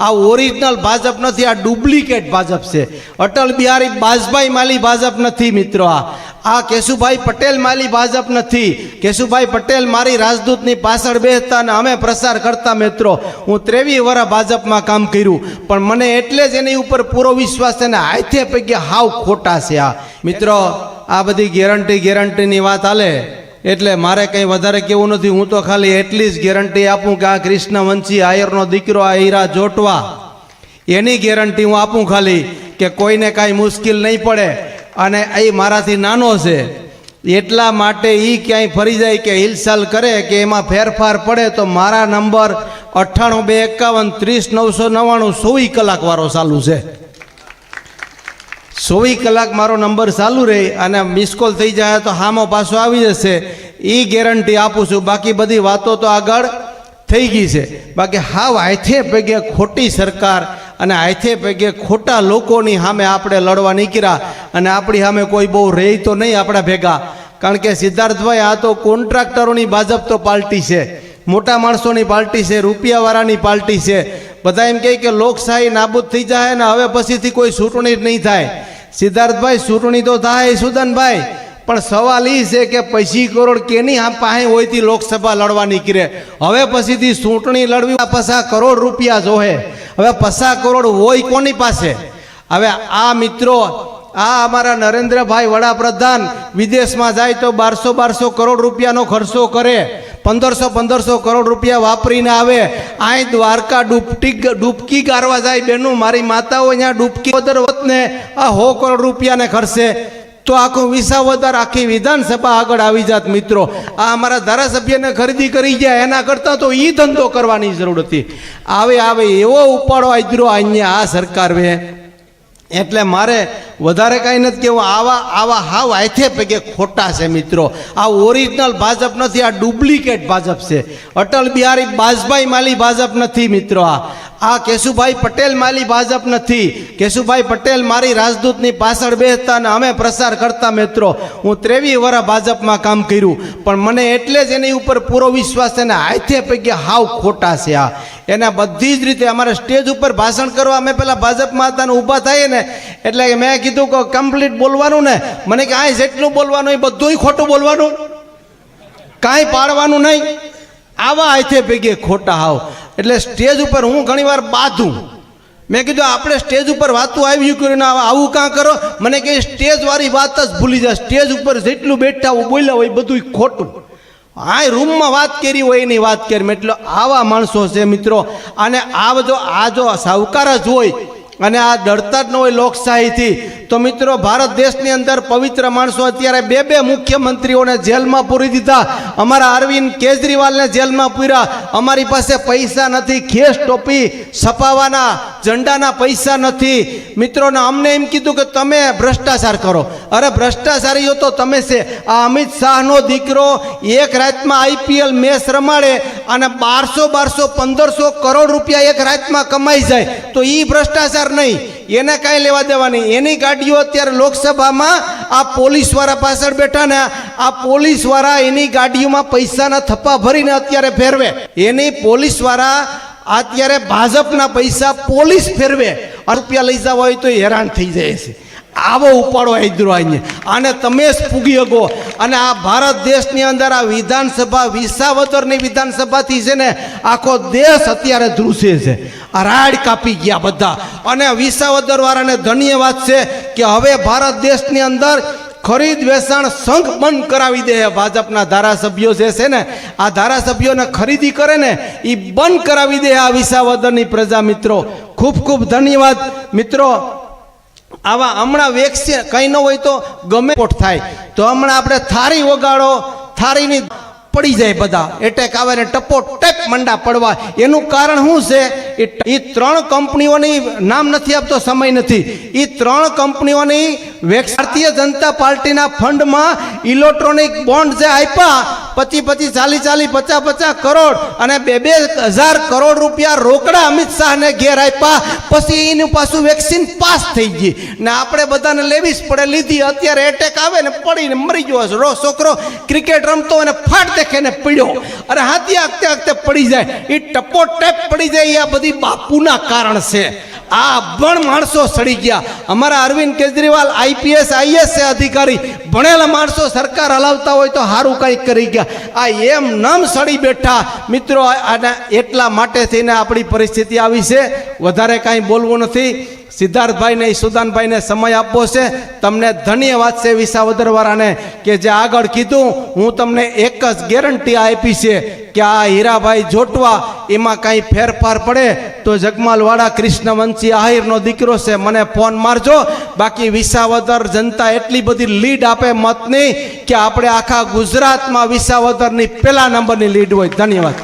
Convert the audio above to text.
આ ઓરિજિનલ ભાજપ નથી, આ ડુપ્લિકેટ ભાજપ છે. અટલ બિહારી બાજભાઈ માલી ભાજપ નથી મિત્રો આ. આ કેશુભાઈ પટેલ માલી ભાજપ નથી. કેશુભાઈ પટેલ મારી રાજદૂતની પાછળ બેસતા અને અમે પ્રસાર કરતા મિત્રો. હું ત્રેવીસ વર્ષ ભાજપમાં કામ કર્યું. પણ મને એટલે જ એની ઉપર પૂરો વિશ્વાસ છે ને હાથે પૈકી હાવ ખોટા છે આ. મિત્રો, આ બધી ગેરંટી ગેરંટીની વાત હાલે. એટલે મારે કંઈ વધારે કેવું નથી, હું તો ખાલી એટલી જ ગેરંટી આપું કે આ કૃષ્ણવંશી આયરનો દીકરો આ હીરા જોટવા. એની ગેરંટી હું આપું ખાલી કે કોઈને કાંઈ મુશ્કેલ નહીં પડે અને એ મારાથી નાનો છે. એટલા માટે એ ક્યાંય ફરી જાય કે હિલચાલ કરે કે એમાં ફેરફાર પડે તો મારા નંબર અઠ્ઠાણું બે એકાવન ત્રીસ નવસો નવ્વાણું ચોવીસ કલાકવાળો ચાલુ છે. ચોવીસ કલાક મારો નંબર ચાલુ રહે અને મિસ કોલ થઈ જાય તો હામો પાછો આવી જશે. એ ગેરંટી આપું છું. બાકી બધી વાતો તો આગળ થઈ ગઈ છે. બાકી હાવ હાથે પગે ખોટી સરકાર અને હાથે પગે ખોટા લોકોની સામે આપણે લડવા નીકળ્યા અને આપણી સામે કોઈ બહુ રહે તો નહીં આપણા ભેગા. કારણ કે સિદ્ધાર્થભાઈ, આ તો કોન્ટ્રાક્ટરોની ભાજપ તો પાર્ટી છે. મોટા માણસોની પાર્ટી છે, રૂપિયાવાળાની પાર્ટી છે. બધા એમ કહે કે લોકશાહી નાબૂદ થઈ જાય ને હવે પછીથી કોઈ ચૂંટણી જ નહીં થાય. સિદ્ધાર્થભાઈ, ચૂંટણી તો થાય સુદનભાઈ, પણ સવાલ એ છે કે પૈસી કરોડ કેની આ પાસે હોયથી લોકસભા લડવા નીકળે? હવે પછીથી ચૂંટણી લડવી પસા કરોડ રૂપિયા જોહે. હવે પસા કરોડ હોય કોની પાસે? હવે આ મિત્રો, આ અમારા નરેન્દ્રભાઈ વડાપ્રધાન વિદેશમાં જાય તો બારસો બારસો કરોડ રૂપિયાનો ખર્ચો કરે. પંદરસો પંદરસો કરોડ રૂપિયા વાપરીને આવે અહીં દ્વારકા ડૂબટી ડૂબકી ગારવા જાય બેનું, મારી માતાઓ અહીંયા ડૂબકી વદર વતને, આ હો કરોડ રૂપિયાને ખર્ચે. તો આખું વિસાવદર, આખી વિધાનસભા આગળ આવી જાત મિત્રો. આ અમારા ધારાસભ્યને ખરીદી કરી ગયા, એના કરતાં તો એ ધંધો કરવાની જરૂર હતી. આવે આવે, એવો ઉપાડો આજરો અહીંયા આ સરકાર વે. એટલે મારે વધારે કાંઈ નથી કહેવું આવા આવા હાવ આથે પગે ખોટા છે મિત્રો. આ ઓરિજિનલ ભાજપ નથી, આ ડુપ્લિકેટ ભાજપ છે. અટલ બિહારી બાજભાઈ માલી ભાજપ નથી મિત્રો આ. આ કેશુભાઈ પટેલ માલી ભાજપ નથી. કેશુભાઈ પટેલ મારી રાજદૂતની પાછળ બેસતા અને અમે પ્રસાર કરતા મિત્રો. હું ત્રેવીસ વર્ષ ભાજપમાં કામ કર્યું. પણ મને એટલે જ એની ઉપર પૂરો વિશ્વાસ અને હાથે પૈકી હાવ ખોટા છે આ. એના બધી જ રીતે અમારે સ્ટેજ ઉપર ભાષણ કરવા અમે પહેલાં ભાજપમાં હતા અને ઊભા થઈએ ને, એટલે મેં કીધું કે કમ્પ્લીટ બોલવાનું ને. મને કે આ જેટલું બોલવાનું એ બધુંય ખોટું બોલવાનું. કાંઈ પાડવાનું નહીં. આવા હાથે ભેગે ખોટા હાવ. એટલે સ્ટેજ ઉપર હું ઘણીવાર બાંધું. મેં કીધું, આપણે સ્ટેજ ઉપર વાતું આવ્યું કર્યું આવા કાં કરો? મને કે સ્ટેજવાળી વાત જ ભૂલી જાય. સ્ટેજ ઉપર જેટલું બેઠા બોલ્યા હોય બધું ખોટું. આ રૂમમાં વાત કરી હોય એની વાત કરી. એટલે આવા માણસો છે મિત્રો. અને આ જો આ જો સાવકાર જ હોય અને આ ડરતા જ ન હોય લોકશાહીથી તો મિત્રો, ભારત દેશની અંદર પવિત્ર માણસો અત્યારે બે બે મુખ્યમંત્રીઓને જેલમાં પૂરી દીધા. અમારા અરવિંદ કેજરીવાલને જેલમાં પૂર્યા. અમારી પાસે પૈસા નથી ખેસ ટોપી છપાવાના, ઝંડાના પૈસા નથી. મિત્રોને અમને એમ કીધું કે તમે ભ્રષ્ટાચાર કરો. અરે, ભ્રષ્ટાચારીઓ તો તમે છે. આ અમિત શાહનો દીકરો એક રાતમાં આઈપીએલ મેચ રમાડે અને બારસો બારસો પંદરસો કરોડ રૂપિયા એક રાતમાં કમાઈ જાય. તો એ ભ્રષ્ટાચાર નહીં. એને કાંઈ લેવા દેવાની? એની ગાડીઓ અત્યારે લોકસભામાં આ પોલીસવાળા પાછળ બેઠા ને આ પોલીસવાળા એની ગાડીઓમાં પૈસાના થપ્પા ભરીને અત્યારે ફેરવે. એની પોલીસવાળા અત્યારે ભાજપના પૈસા પોલીસ ફેરવે. રૂપિયા લઈ જવા હોય તો હેરાન થઈ જાય છે. આવો ઉપાડો હૈદરાબાદને. અને તમે જ પૂગી શકો. અને આ ભારત દેશની અંદર આ વિધાનસભા વિસાવદરની વિધાનસભાથી છે ને, આખો દેશ અત્યારે ધ્રુસે છે. આ રાડ કાપી ગયા બધા. અને વિસાવદરવાળાને ધન્યવાદ છે કે હવે ભારત દેશની અંદર ખરીદ વેચાણ સંઘ બંધ કરાવી દે ભાજપના ધારાસભ્યો જે છે ને, આ ધારાસભ્યોને ખરીદી કરે ને એ બંધ કરાવી દે આ વિસાવદરની પ્રજા મિત્રો. ખૂબ ખૂબ ધન્યવાદ. મિત્રો આવા હમણાં વેક્સિન કંઈ ન હોય તો ગમે કોટ થાય. તો હમણાં આપણે થારી વગાડો, થારીની પડી જાય બધા. એટેક આવે ને ટપો ટેપ મંડા પડવા. એનું કારણ શું છે? એ ત્રણ કંપનીઓની નામ નથી આપતો, સમય નથી. એ ત્રણ કંપનીઓની ભારતીય જનતા પાર્ટીના ફંડમાં ઇલેક્ટ્રોનિક બોન્ડ જે આપ્યા પચી પચી ચાલી ચાલી પચાસ પચાસ કરોડ અને બે બે હજાર કરોડ રૂપિયા રોકડા અમિત શાહને ઘેર આપ્યા. પછી એનું પાછું વેક્સિન પાસ થઈ ગઈ. ને આપણે બધાને લેવી જ પડે. લીધી, અત્યારે એટેક આવે ને પડીને મરી ગયો રો છોકરો ક્રિકેટ રમતો અને ફાટ દેખે ને અને અરે હાથી આગતે આગતે પડી જાય. એ ટપો ટેપ પડી જાય. એ આ બધી બાપુના કારણ છે. આ અભણ માણસો સડી ગયા. અમારા અરવિંદ કેજરીવાલ, આઈપીએસ આઈએસ અધિકારી, ભણેલા માણસો સરકાર હલાવતા હોય તો સારું કંઈક કરી ગયા. આ એમ નમ સડી બેઠા. મિત્રો આના એટલા માટે થઈને આપણી પરિસ્થિતિ આવી છે. વધારે કાંઈ બોલવું નથી. સિદ્ધાર્થભાઈને સુદાનભાઈને સમય આપવો છે. તમને ધન્યવાદ છે વિસાવદરવાળાને કે જે આગળ કીધું. હું તમને એક જ ગેરંટી આપી છે. કે આ હીરાભાઈ જોટવા એમાં કાંઈ ફેરફાર પડે તો જગમાલવાળા કૃષ્ણવંશી આહિરનો દીકરો છે, મને ફોન મારજો. બાકી વિસાવદર જનતા એટલી બધી લીડ આપે મતની કે આપણે આખા ગુજરાતમાં વિસાવદરની પહેલા નંબરની લીડ હોય. ધન્યવાદ.